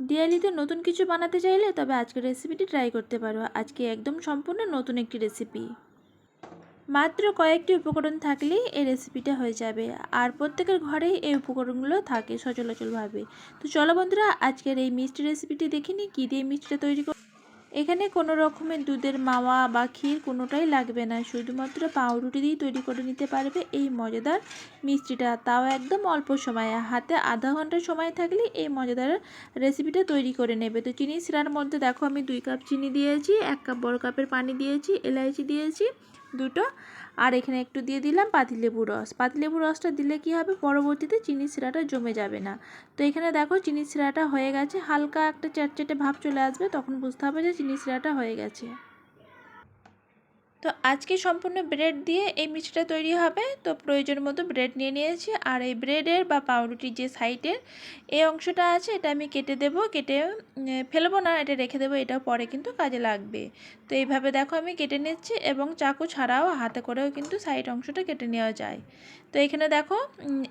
দিয়ালিতে নতুন কিছু বানাতে চাইলে তবে আজকের রেসিপিটি ট্রাই করতে পারো। আজকে একদম সম্পূর্ণ নতুন একটি রেসিপি মাত্র কয়েকটি উপকরণ থাকলেই এই রেসিপিটা হয়ে যাবে। আর প্রত্যেকের ঘরেই এই উপকরণগুলো থাকে সচলাচলভাবে তো চলো বন্ধুরা, আজকের এই মিষ্টি রেসিপিটি দেখিনি কী দিয়ে মিষ্টিটা তৈরি কর এখানে কোনো রকমের দুধের মাওয়া বা ক্ষীর কোনোটাই লাগবে না। শুধুমাত্র পাউরুটি দিয়েই তৈরি করে নিতে পারবে এই মজাদার মিষ্টিটা। তাও একদম অল্প সময়ে। হাতে আধা ঘণ্টা সময় থাকলে এই মজাদার রেসিপিটা তৈরি করে নেবে। তো চিনি সিরার মধ্যে দেখো আমি দুই কাপ চিনি দিয়েছি, এক কাপ বড় কাপের পানি দিয়েছি, এলাইচি দিয়েছি দুটো। আর এখানে একটু দিয়ে দিলাম পাতিলেবুর রস। পাতিলেবুর রসটা দিলে কি হবে? পরবর্তীতে চিনি সিরাটা জমে যাবে না। তো এখানে দেখো চিনি সিরাটা হয়ে গেছে। হালকা একটা চ্যাটচেটে ভাব চলে আসবে, তখন বুঝতে হবে যে চিনি সিরাটা হয়ে গেছে। তো আজকে সম্পূর্ণ ব্রেড দিয়ে এই মিষ্টিটা তৈরি হবে। তো প্রয়োজন মতো ব্রেড নিয়ে নিয়েছি। আর এই ব্রেডের বা পাউরুটির যে সাইডের এই অংশটা আছে, এটা আমি কেটে দেব। কেটে ফেলব না, এটা রেখে দেবো। এটা পরে কিন্তু কাজে লাগবে। তো এইভাবে দেখো আমি কেটে নিচ্ছি এবং চাকু ছাড়াও হাতে করেও কিন্তু সাইড অংশটা কেটে নেওয়া যায়। তো এখানে দেখো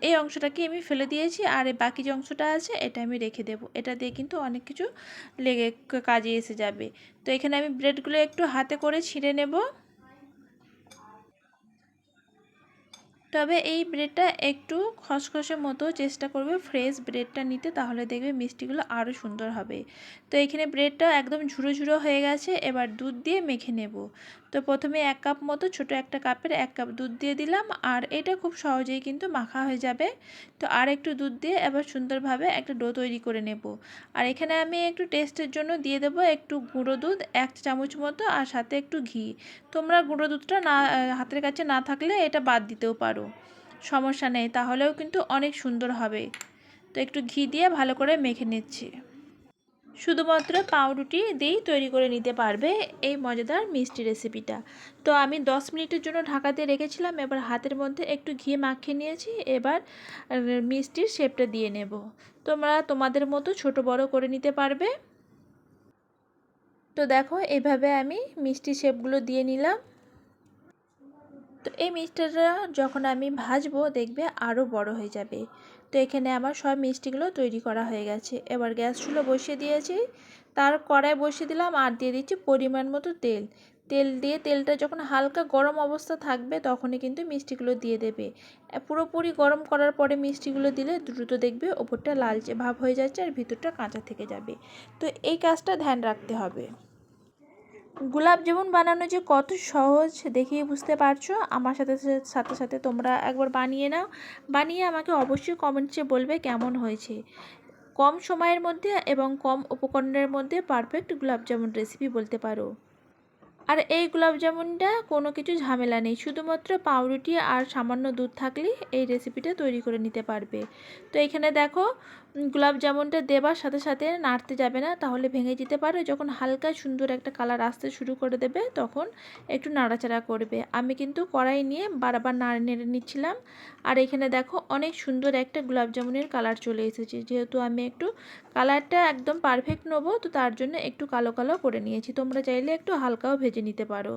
এই অংশটাকে আমি ফেলে দিয়েছি। আর এই বাকি যে অংশটা আছে, এটা আমি রেখে দেব। এটা দিয়ে কিন্তু অনেক কিছু লেগে কাজে এসে যাবে। তো এখানে আমি ব্রেডগুলো একটু হাতে করে ছিঁড়ে নেব। তবে এই ব্রেডটা একটু খসখসে মতো চেষ্টা করবে ফ্রেশ ব্রেডটা নিতে, তাহলে দেখবে মিষ্টিগুলো আরও সুন্দর হবে। তো এখানে ব্রেডটা একদম ঝুরো ঝুরো হয়ে গেছে, এবার দুধ দিয়ে মেখে নেব। তো প্রথমে এক কাপ মতো ছোট একটা কাপের এক কাপ দুধ দিয়ে দিলাম আর এটা খুব সহজেই কিন্তু মাখা হয়ে যাবে। তো আর একটু দুধ দিয়ে এবার সুন্দরভাবে একটা ডো তৈরি করে নেব। আর এখানে আমি একটু টেস্টের জন্য দিয়ে দেবো একটু গুঁড়ো দুধ, এক চামচ মতো আর সাথে একটু ঘি। তোমরা গুঁড়ো দুধটা না, হাতের কাছে না থাকলে এটা বাদ দিতেও পারো। সমস্যা নেই, তাহলেও কিন্তু অনেক সুন্দর হবে। তো একটু ঘি দিয়ে ভালো করে মেখে নিচ্ছি। শুধুমাত্র পাউরুটি দিয়েই তৈরি করে নিতে পারবে এই মজাদার মিষ্টি রেসিপিটা। তো আমি 10 মিনিটের জন্য ঢাকাতে রেখেছিলাম, এবার হাতের মধ্যে একটু ঘি মাখিয়ে নিয়েছি, এবার মিষ্টির শেপটা দিয়ে নেব। তোমরা তোমাদের মতো ছোট বড় করে নিতে পারবে। তো দেখো, এভাবে আমি মিষ্টি শেপগুলো দিয়ে নিলাম। তো এই মিষ্টিটা যখন আমি ভাজবো দেখবে আরও বড় হয়ে যাবে। তো এখানে আমার সব মিষ্টিগুলো তৈরি করা হয়ে গেছে। এবার গ্যাস চুলো বসিয়ে দিয়েছি। তার কড়াই বসিয়ে দিলাম আর দিয়ে দিচ্ছি পরিমাণ মতো তেল। তেল দিয়ে তেলটা যখন হালকা গরম অবস্থা থাকবে তখনই কিন্তু মিষ্টিগুলো দিয়ে দেবে। পুরোপুরি গরম করার পরে মিষ্টিগুলো দিলে দ্রুত দেখবে ওপরটা লালচে ভাব হয়ে যাচ্ছে আর ভিতরটা কাঁচা থেকে যাবে। তো এই কাজটা ধ্যান রাখতে হবে। গোলাপ জামুন বানানো যে কত সহজ দেখেই বুঝতে পারছ। আমার সাথে সাথে সাথে তোমরা একবার বানিয়ে নাও। বানিয়ে আমাকে অবশ্যই কমেন্টসে বলবে কেমন হয়েছে। কম সময়ের মধ্যে এবং কম উপকরণের মধ্যে পারফেক্ট গোলাপ জামুন রেসিপি বলতে পারো। আর এই গোলাপ জামুনটা কোনো কিছু ঝামেলা নেই, শুধুমাত্র পাউরুটি আর সামান্য দুধ থাকলেই এই রেসিপিটা তৈরি করে নিতে পারবে। তো এখানে দেখো গোলাপ জামুনটা দেবার সাথে সাথে নাড়তে যাবে না, তাহলে ভেঙে যেতে পারে। যখন হালকা সুন্দর একটা কালার আসতে শুরু করে দেবে, তখন একটু নাড়াচাড়া করবে। আমি কিন্তু কড়াই নিয়ে বারবার নাড়ে নেড়ে নিচ্ছিলাম। আর এখানে দেখো, অনেক সুন্দর একটা গোলাপ জামুনের কালার চলে এসেছে। যেহেতু আমি একটু কালারটা একদম পারফেক্ট নেব, তো তার জন্য একটু কালো কালো করে নিয়েছি। তোমরা চাইলে একটু হালকাও ভেজে নিতে পারো।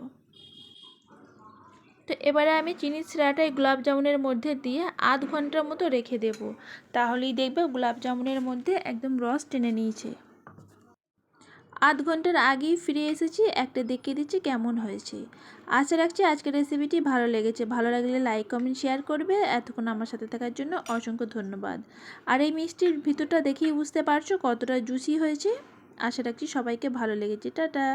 তো এবারে আমি চিনির শিরাটা এই গোলাপ জামুনের মধ্যে দিয়ে আধ ঘণ্টার মতো রেখে দেব। তাহলেই দেখবে গোলাপ জামুনের মধ্যে একদম রস টেনে নিয়েছে। আধ ঘণ্টার আগেই ফিরে এসেছি, একটা দেখিয়ে দিচ্ছি কেমন হয়েছে। আশা রাখছি আজকের রেসিপিটি ভালো লেগেছে। ভালো লাগলে লাইক কমেন্ট শেয়ার করবে। এতক্ষণ আমার সাথে থাকার জন্য অসংখ্য ধন্যবাদ। আর এই মিষ্টির ভিতরটা দেখেই বুঝতে পারছ কতটা জুসি হয়েছে। আশা রাখছি সবাইকে ভালো লেগেছে। টাটা!